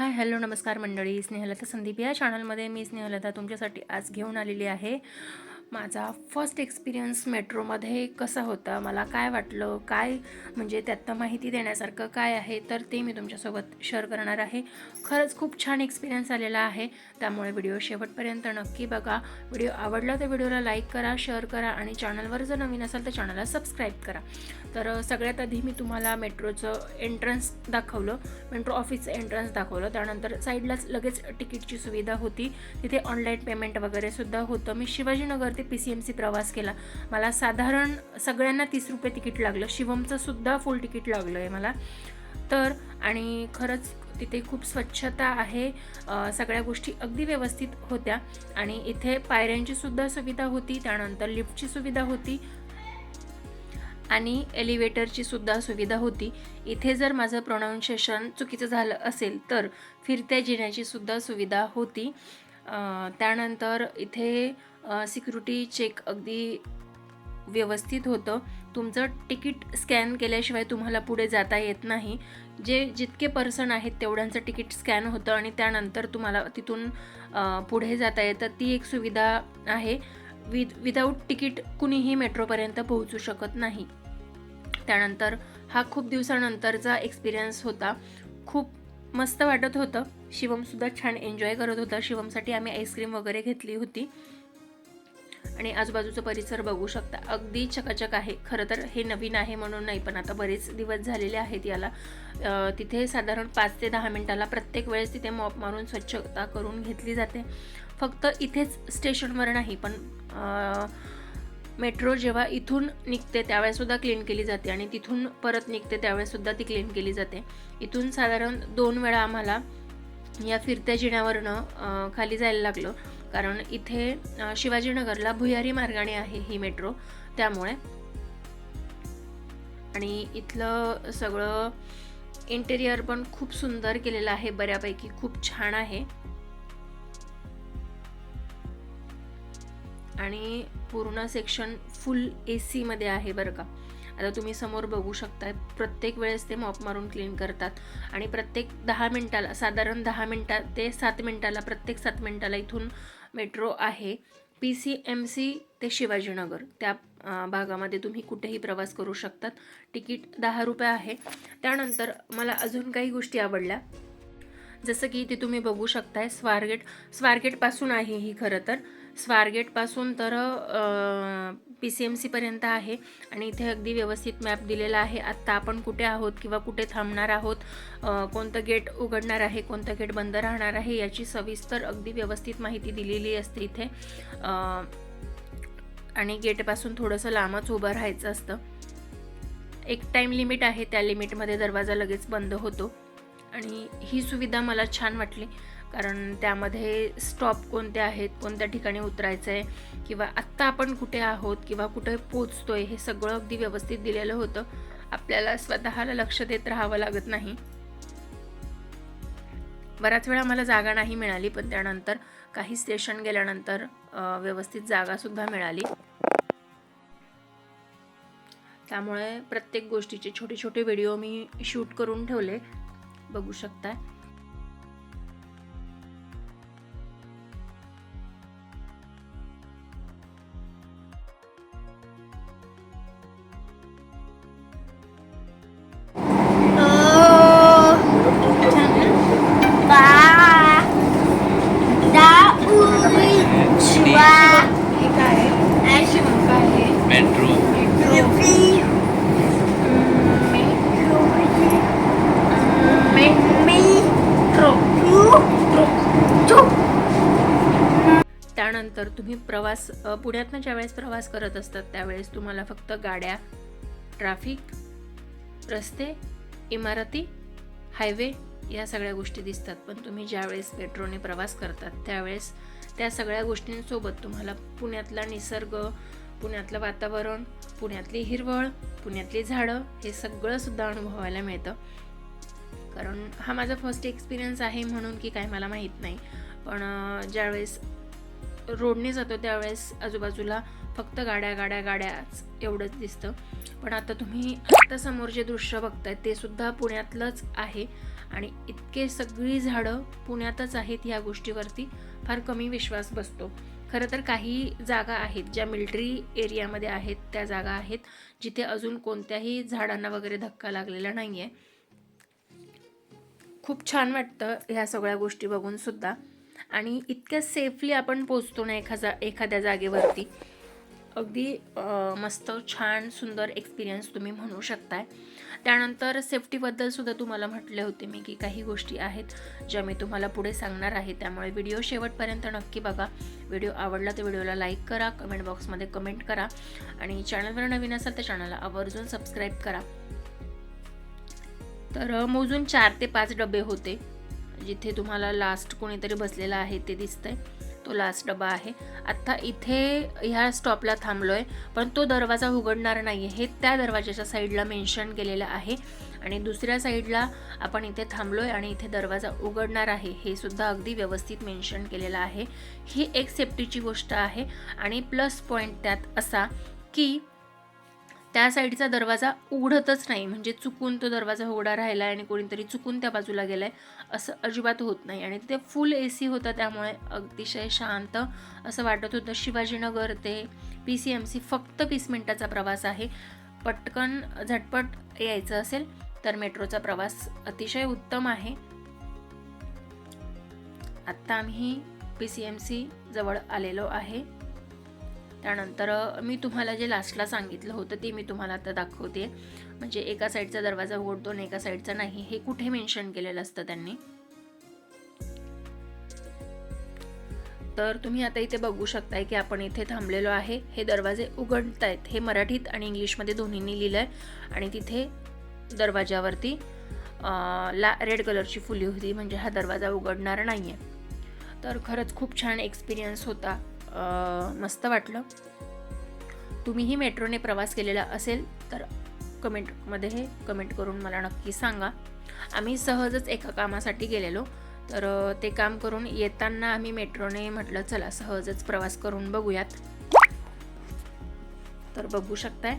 Hi hello नमस्कार मंडळी. स्नेहलता संदीप या चॅनलमध्ये मी स्नेहलता तुमच्यासाठी आज घेऊन आलेली आहे. माझा फर्स्ट एक्सपिरियन्स मेट्रोमध्ये कसा होता? मला काय वाटलं? काय म्हणजे त्यातनं माहिती देण्यासारखं काय आहे? तर ते मी तुमच्यासोबत शेअर करणार आहे. खरंच खूप छान एक्सपिरियन्स आलेला आहे. त्यामुळे व्हिडिओ शेवटपर्यंत नक्की बघा. व्हिडिओ आवडला तर व्हिडिओला लाईक करा शेअर करा आणि चॅनलवर जर नवीन असाल तर चॅनलला सबस्क्राईब करा. तर सगळ्यात आधी मी तुम्हाला मेट्रोचं एंट्रन्स दाखवलं. मेट्रो ऑफिसचं एंट्रन्स दाखवलं. त्यानंतर साईडलाच लगेच तिकीटची सुविधा होती. तिथे ऑनलाईन पेमेंट वगैरे सुद्धा होतं. मी शिवाजीनगर ते पी सी एम सी प्रवास केला. मला साधारण सगळ्यांना तीस रुपये तिकीट लागलं. शिवमचं सुद्धा फुल तिकीट लागलं आहे मला. तर आणि खरंच तिथे खूप स्वच्छता आहे. सगळ्या गोष्टी अगदी व्यवस्थित होत्या. आणि इथे पायऱ्यांची सुद्धा सुविधा होती. त्यानंतर लिफ्टची सुविधा होती. आणि एलिव्हेटरची सुद्धा सुविधा होती. इथे जर माझं प्रोनाऊन्शिएशन चुकीचं झालं असेल तर फिरत्या जिण्याची सुद्धा सुविधा होती. त्यानंतर इथे सिक्युरिटी चेक अगदी व्यवस्थित होतं. तुमचं तिकीट स्कॅन केल्याशिवाय तुम्हाला पुढे जाता येत नाही. जे जितके पर्सन आहेत तेवढ्यांचं तिकीट स्कॅन होतं आणि त्यानंतर तुम्हाला तिथून पुढे जाता येतं. ती एक सुविधा आहे. विद विदाऊट तिकीट कुणीही मेट्रोपर्यंत पोहोचू शकत नाही. त्यानंतर हा खूप दिवसानंतरचा एक्सपिरियन्स होता. खूप मस्त वाटत होतं. शिवमसुद्धा छान एन्जॉय करत होता. शिवमसाठी आम्ही आईस्क्रीम वगैरे घेतली होती. आणि आजूबाजूचा परिसर बघू शकता. अगदी चकाचक आहे. खरं तर हे नवीन आहे म्हणून नाही पण आता बरेच दिवस झालेले आहेत याला. तिथे साधारण पाच ते दहा मिनिटाला प्रत्येक वेळेस तिथे मॉप मारून स्वच्छता करून घेतली जाते. फक्त इथेच स्टेशनवर नाही पण मेट्रो जेव्हा इथून निघते त्यावेळेसुद्धा क्लीन केली जाते आणि तिथून परत निघते त्यावेळेसुद्धा ती क्लीन केली जाते. इथून साधारण दोन वेळा आम्हाला या फिरत्या जिण्यावरनं खाली जायला लागलं. कारण इथे शिवाजीनगरला भुयारी मार्गाने आहे ही मेट्रो त्यामुळे. आणि इथलं सगळं इंटेरियर पण खूप सुंदर केलेलं आहे बऱ्यापैकी खूप छान आहे. आणि पूर्ण सेक्शन फुल ए सीमध्ये आहे बरं का. आता तुम्ही समोर बघू शकताय प्रत्येक वेळेस ते मॉप मारून क्लीन करतात. आणि प्रत्येक दहा मिनिटाला साधारण दहा मिनिटात ते सात मिनिटाला प्रत्येक सात मिनिटाला इथून मेट्रो आहे. पी सी एम सी ते शिवाजीनगर. त्या भागामध्ये तुम्ही कुठेही प्रवास करू शकतात. तिकीट दहा रुपये आहे. त्यानंतर मला अजून काही गोष्टी आवडल्या. जसं की इथे तुम्ही बघू शकताय स्वारगेट स्वारगेटपासून आहे ही खरं तर. स्वारगेटपासून तर पी सी एम सीपर्यंत आहे. आणि इथे अगदी व्यवस्थित मॅप दिलेला आहे. आत्ता आपण कुठे आहोत किंवा कुठे थांबणार आहोत कोणतं गेट उघडणार आहे कोणतं गेट बंद राहणार आहे याची सविस्तर अगदी व्यवस्थित माहिती दिलेली असते इथे. आणि गेटपासून थोडंसं लांबच उभं राहायचं असतं. एक टाईम लिमिट आहे त्या लिमिटमध्ये दरवाजा लगेच बंद होतो. आणि ही सुविधा मला छान वाटली. कारण त्यामध्ये स्टॉप कोणते आहेत कोणत्या ठिकाणी उतरायचं आहे किंवा आत्ता आपण कुठे आहोत किंवा कुठे पोचतोय हे सगळं अगदी व्यवस्थित दिलेलं होतं. आपल्याला स्वतःला लक्ष देत राहावं लागत नाही. बऱ्याच वेळा मला जागा नाही मिळाली पण त्यानंतर काही स्टेशन गेल्यानंतर व्यवस्थित जागासुद्धा मिळाली. त्यामुळे प्रत्येक गोष्टीचे छोटे छोटे व्हिडिओ मी शूट करून ठेवले. बघू शकताय. प्रवास पुण्यातनं ज्यावेळेस प्रवास करत असतात त्यावेळेस तुम्हाला फक्त गाड्या ट्रॅफिक रस्ते इमारती हायवे या सगळ्या गोष्टी दिसतात. पण तुम्ही ज्यावेळेस मेट्रोने प्रवास करतात त्यावेळेस त्या सगळ्या गोष्टींसोबत तुम्हाला पुण्यातला निसर्ग पुण्यातलं वातावरण पुण्यातली हिरवळ पुण्यातली झाडं हे सगळं सुद्धा अनुभवायला मिळतं. कारण हा माझा फर्स्ट एक्सपिरियन्स आहे म्हणून की काय मला माहीत नाही. पण ज्यावेळेस रोडने जातो त्यावेळेस आजूबाजूला फक्त गाड्या गाड्या गाड्याच एवढंच दिसतं. पण आता तुम्ही आत्ता समोर जे दृश्य बघताय ते सुद्धा पुण्यातलंच आहे. आणि इतके सगळी झाडं पुण्यातच आहेत ह्या गोष्टीवरती फार कमी विश्वास बसतो. खरं तर काही जागा आहेत ज्या मिलिटरी एरियामध्ये आहेत त्या जागा आहेत जिथे अजून कोणत्याही झाडांना वगैरे धक्का लागलेला नाही आहे खूप छान वाटतं ह्या सगळ्या गोष्टी बघून सुद्धा. आणि इतक्या सेफली आपण पोचतो ना एखादा एखाद्या जागेवरती. अगदी मस्त छान सुंदर एक्सपिरियन्स तुम्ही म्हणू शकताय. त्यानंतर सेफ्टीबद्दल सुद्धा तुम्हाला म्हटले होते मी की काही गोष्टी आहेत ज्या मी तुम्हाला पुढे सांगणार आहे. त्यामुळे व्हिडिओ शेवटपर्यंत नक्की बघा. व्हिडिओ आवडला तर व्हिडिओला लाईक करा कमेंट बॉक्समध्ये कमेंट करा. आणि चॅनलवर नवीन असाल तर चॅनलला आवर्जून सबस्क्राईब करा. तर मोजून चार ते पाच डबे होते. जिथे तुम्हाला लास्ट कोणीतरी बसलेला आहे ते दिसतंय. तो लास्ट डबा आहे. आत्ता इथे ह्या स्टॉपला थांबलो आहे पण तो दरवाजा उघडणार नाही आहे हे त्या दरवाजाच्या साईडला मेन्शन केलेलं आहे. आणि दुसऱ्या साईडला आपण इथे थांबलो आहे आणि इथे दरवाजा उघडणार आहे. हे सुद्धा अगदी व्यवस्थित मेन्शन केलेलं आहे. ही एक सेफ्टीची गोष्ट आहे. आणि प्लस पॉईंट त्यात असा की त्या साईडचा दरवाजा उघडतच नाही. म्हणजे चुकून तो दरवाजा उघडा राहिला आणि कोणीतरी चुकून त्या बाजूला गेलाय असं अजिबात होत नाही. आणि तिथे फुल ए सी होता त्यामुळे अतिशय शांत असं वाटत होतं. शिवाजीनगर ते पी सी एम सी फक्त वीस मिनटाचा प्रवास आहे. पटकन झटपट यायचं असेल तर मेट्रोचा प्रवास अतिशय उत्तम आहे. आत्ता आम्ही पी सी एम सी जवळ आलेलो आहे. त्यानंतर मी तुम्हाला जे लास्टला सांगितलं होतं ते मी तुम्हाला आता दाखवते. म्हणजे एका साईडचा दरवाजा उघडतो आणि एका साईडचा नाही. हे कुठे मेन्शन केलेलं असतं त्यांनी? तर तुम्ही आता इथे बघू शकताय की आपण इथे थांबलेलो आहे. हे दरवाजे उघडत आहेत हे मराठीत आणि इंग्लिशमध्ये दोन्हींनी लिहिलं आहे आणि तिथे दरवाजावरती ला रेड कलरची फुली होती. म्हणजे हा दरवाजा उघडणार नाही आहे तर खरंच खूप छान एक्सपिरियन्स होता. मस्त वाटलं. तुम्हीही मेट्रोने प्रवास केलेला असेल तर कमेंटमध्ये हे कमेंट करून मला नक्की सांगा. आम्ही सहजच एका कामासाठी गेलेलो. तर ते काम करून येताना आम्ही मेट्रोने म्हटलं चला सहजच प्रवास करून बघूयात. तर बघू शकताय.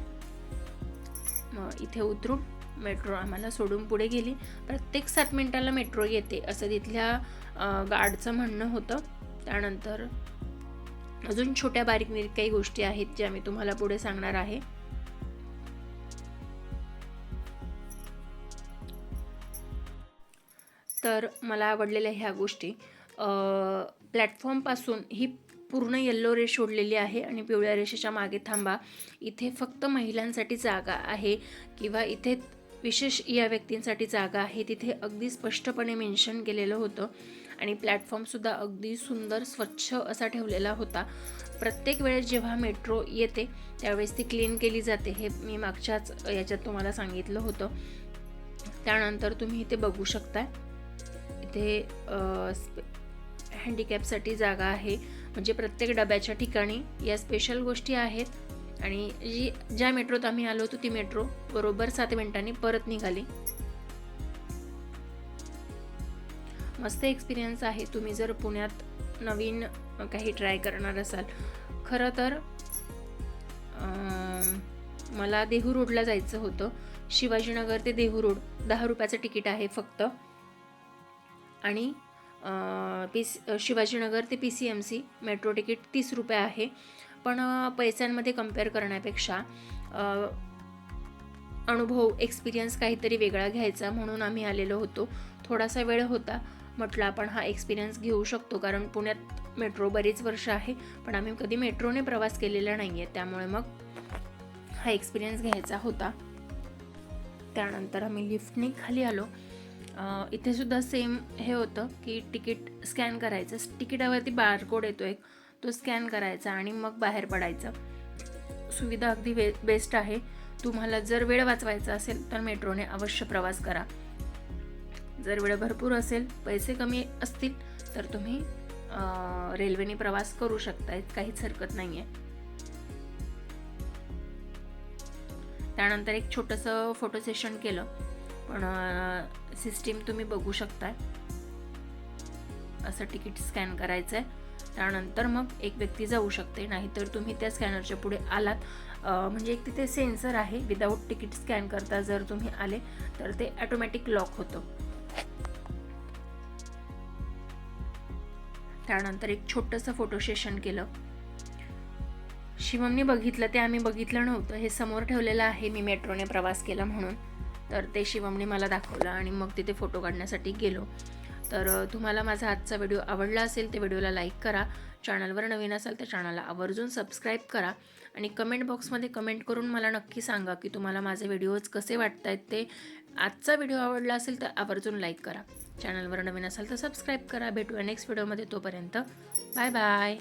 मग इथे उतरून मेट्रो आम्हाला सोडून पुढे गेली. प्रत्येक सात मिनिटाला मेट्रो येते असं तिथल्या गार्डचं म्हणणं होतं. त्यानंतर अजून छोट्या बारीक निरीक काही गोष्टी आहेत ज्या मी तुम्हाला पुढे सांगणार आहे. तर मला आवडलेल्या ह्या गोष्टी प्लॅटफॉर्मपासून ही पूर्ण येल्लो रेष सोडलेली आहे आणि पिवळ्या रेषेच्या मागे थांबा. इथे फक्त महिलांसाठी जागा आहे किंवा इथे विशेष या व्यक्तींसाठी जागा आहे. तिथे अगदी स्पष्टपणे मेन्शन केलेलं होतं. आणि प्लॅटफॉर्मसुद्धा अगदी सुंदर स्वच्छ असा ठेवलेला होता. प्रत्येक वेळेस जेव्हा मेट्रो येते त्यावेळेस ती क्लीन केली जाते हे मी मागच्याच याच्यात तुम्हाला सांगितलं होतं. त्यानंतर तुम्ही इथे बघू शकता. इथे हँडिकॅपसाठी जागा आहे. म्हणजे प्रत्येक डब्याच्या ठिकाणी या स्पेशल गोष्टी आहेत. आणि जी ज्या मेट्रोत आम्ही आलो होतो ती मेट्रो बरोबर सात मिनिटांनी परत निघाली. मस्त एक्सपिरियन्स आहे. तुम्ही जर पुण्यात नवीन काही ट्राय करणार असाल खरं तर मला देहू रोडला जायचं होतं. शिवाजीनगर ते देहू रोड दहा रुपयाचं तिकीट आहे फक्त. आणि पी शिवाजीनगर ते P C M C metro ticket तीस रुपये आहे. पण पैशांमध्ये कंपेअर करण्यापेक्षा अनुभव एक्सपिरियन्स काहीतरी वेगळा घ्यायचा म्हणून आम्ही आलेलो होतो. थोडासा वेळ होता. म्हटलं आपण हा एक्सपिरियन्स घेऊ शकतो. कारण पुण्यात मेट्रो बरीच वर्ष आहे पण आम्ही कधी मेट्रोने प्रवास केलेला नाही आहे त्यामुळे मग हा एक्सपिरियन्स घ्यायचा होता. त्यानंतर आम्ही लिफ्टने खाली आलो. इथे सुद्धा सेम हे होतं की तिकीट स्कॅन करायचं. तिकिटावरती बारकोड येतो एक. तो स्कॅन करायचा आणि मग बाहेर पडायचं. सुविधा अगदी वे बेस्ट आहे. तुम्हाला जर वेळ वाचवायचा असेल तर मेट्रोने अवश्य प्रवास करा. जर वेळ भरपूर असेल पैसे कमी असतील तर तुम्ही रेल्वेने प्रवास करू शकता काहीच हरकत नाही आहे त्यानंतर एक छोटंसं फोटो सेशन केलं. पण सिस्टीम तुम्ही बघू शकताय. असं तिकीट स्कॅन करायचं आहे त्यानंतर मग एक व्यक्ती जाऊ शकते. नाहीतर तुम्ही त्या स्कॅनरच्या पुढे आलात. म्हणजे एक तिथे सेन्सर आहे. विदाऊट तिकीट स्कॅन करता जर तुम्ही आले तर ते ॲटोमॅटिक लॉक होतं. त्यानंतर एक छोटंसं फोटो सेशन केलं. शिवमने बघितलं ते आम्ही बघितलं नव्हतं. हे समोर ठेवलेलं आहे मी मेट्रोने प्रवास केला म्हणून. तर ते शिवमने मला दाखवलं आणि मग तिथे फोटो काढण्यासाठी गेलो. तर तुम्हाला माझा आजचा व्हिडिओ आवडला असेल तर व्हिडिओला लाईक करा. चॅनलवर नवीन असाल तर चॅनलला आवर्जून सबस्क्राईब करा. आणि कमेंट बॉक्समध्ये कमेंट करून मला नक्की सांगा की तुम्हाला माझे व्हिडिओज कसे वाटत आहेत ते. आजचा व्हिडिओ आवडला असेल तर आवर्जून लाईक करा. चॅनलवर नवीन असाल तर सबस्क्राईब करा. भेटूया नेक्स्ट व्हिडिओमध्ये तोपर्यंत. Bye bye